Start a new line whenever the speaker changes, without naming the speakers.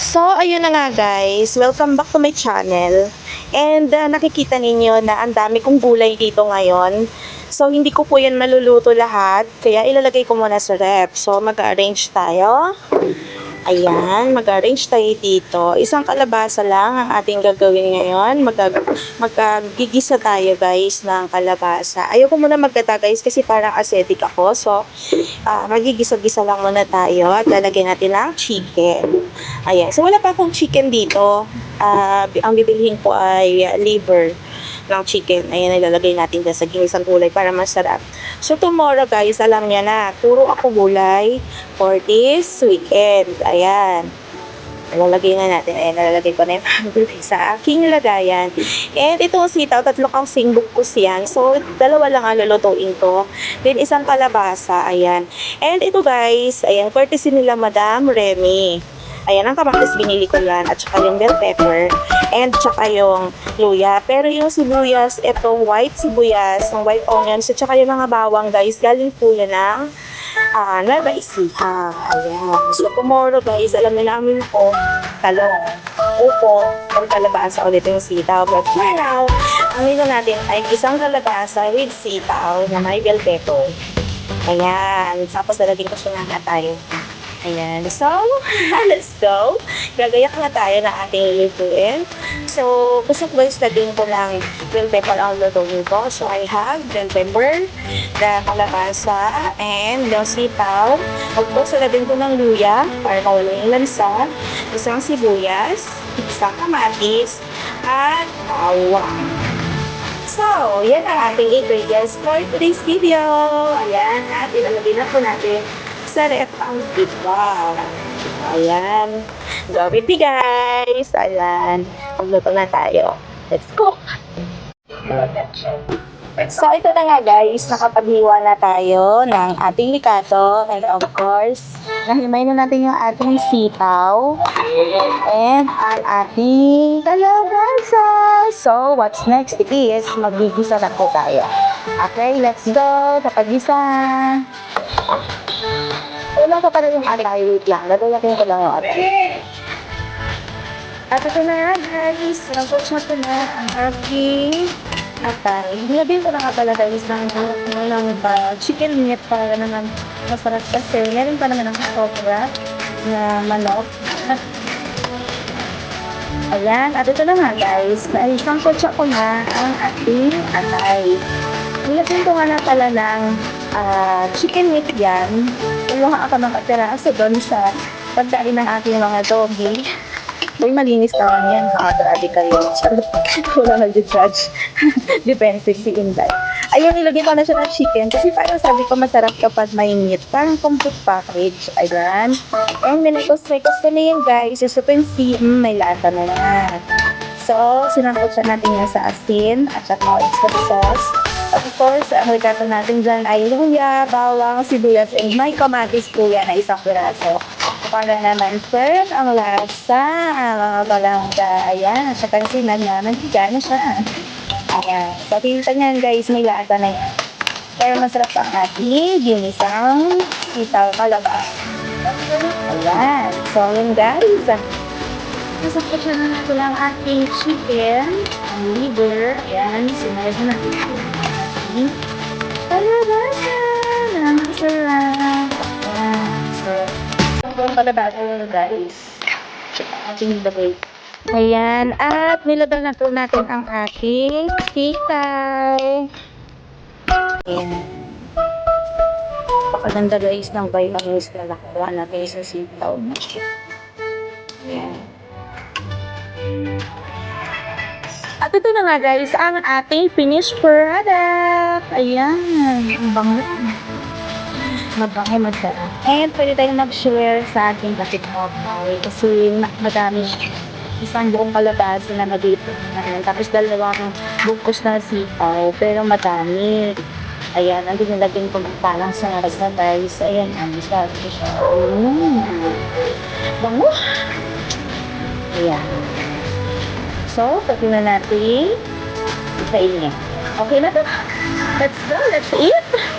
So, ayun na nga guys. Welcome back to my channel. And uh, nakikita ninyo na ang dami kong gulay dito ngayon. So, hindi ko po yan maluluto lahat. Kaya ilalagay ko muna sa rep. So, mag-arrange tayo. Ayan, mag-arrange tayo dito. Isang kalabasa lang ang ating gagawin ngayon. Mag magigisa tayo guys ng kalabasa. Ayoko muna magkata guys kasi parang acidic ako. So, ah magigisa-gisa lang muna tayo at lalagyan natin ng chicken. Ayan. So, wala pa akong chicken dito. Ah, ang bibilihin ko ay ah, liver ng chicken. Ayan, ilalagay natin dyan sa ginisang gulay para masarap. So, tomorrow guys, alam niya na, puro ako gulay for this weekend. Ayan. Ilalagay na natin. Ayan, nalalagay ko na yung gulay sa aking lagayan. And itong sitaw, tatlo kang singbukos yan. So, dalawa lang ang lulutuin ko. Then, isang kalabasa. Ayan. And ito guys, ayan, courtesy nila Madam Remy. Ayan, ang kamatis binili ko yan. At saka yung bell pepper. And saka yung luya. Pero yung sibuyas, itong white sibuyas, yung white onions, at saka yung mga bawang guys, galing po yan ng ah, Nueva Ecija. Ayan. So, tomorrow guys, alam na namin po, talong, upo, ang kalabasa ulit yung sitaw. But for now, ang menu natin ay isang kalabasa with sitaw na may bell pepper. Ayan. Tapos lalagyan ko siya ng tayo. Ayan. So, let's go. Gagayak na tayo na ating lutuin. So, gusto ko guys lagyan ko lang bell pepper ang lutuin ko. So, I have bell pepper, the kalabasa, and yung sitaw. Of course, lagyan ko ng luya para mawala yung lansa. Isang sibuyas, isang kamatis, at bawang. So, yan ang ating ingredients for today's video. Ayan, at ilalagay na po natin ref ang iba. Ayan. Go with guys. Ayan. Magluto na tayo. Let's go. So, ito na nga guys, nakapaghiwa na tayo ng ating likato. And of course, nahimay na natin yung ating sitaw. And ang ating kalabasa. So, what's next is, magigisa na po tayo. Okay, let's go. Kapagisa. Wala ka pa rin yung atay. Wait lang. Lalagyan ko lang yung atay. At ito na guys. Nagpot na ito na ang aking atay. Nilagyan ko na nga pala guys ng ng uh, chicken meat para naman masarap kasi. Meron pa naman ang sobra na manok. Ayan. At ito na nga guys. Naisang kotsa ko na ang ating atay. Nilagyan ko nga na pala ng ah, chicken meat yan. Kumuha ako ng katiraso doon sa pagkain ng aking mga doggy. Uy, malinis naman yan. Nakakarabi kayo. Wala nag-judge. Defensive si Inday. Ayun, nilagyan ko na siya ng chicken. Kasi parang sabi ko masarap kapag may meat. Parang complete package. Ayan. And ito, ito na yan, guys. Yung supensi, mm, may lata na yan. So, sinangkot siya natin yan sa asin at saka extra sauce. Of course, ang regata natin dyan ay luya, bawang, sibuyas, and may kamatis po yan na isang piraso. Para naman firm ang lasa, ang mga balangga, ayan, at saka sinanaman, higa na siya. Ayan, so kita niyan guys, may lasa na yan. Pero masarap ang ating ginisang sitaw kalabas. Ayan, so yun guys. Nasakot siya na natin ang ating chicken, ang liver, ayan, sinayad na natin masarap. Ayan, so, yung kalabasa na guys. Ating lagay. Ayan, at nilagay na natin ang aking sitay. Ayan. Pakaganda guys ng vitamins na nakuha natin sa sitaw. Ayan. At ito na nga guys, ang ating finished product. Ayan. Ang bango. Mabango magdaan. And pwede tayong mag-share sa ating kapitbahay. Kasi na- madami isang buong kalabasa na. Ayan. Tapos dalawang bukos na sitaw. Pero madami. Ayan, ang dinilagyan ko ng sa na guys. Ayan, ang isa. Mm. Bango. Ayan. So, pati na natin kainin. Okay na to. Let's go. Let's eat.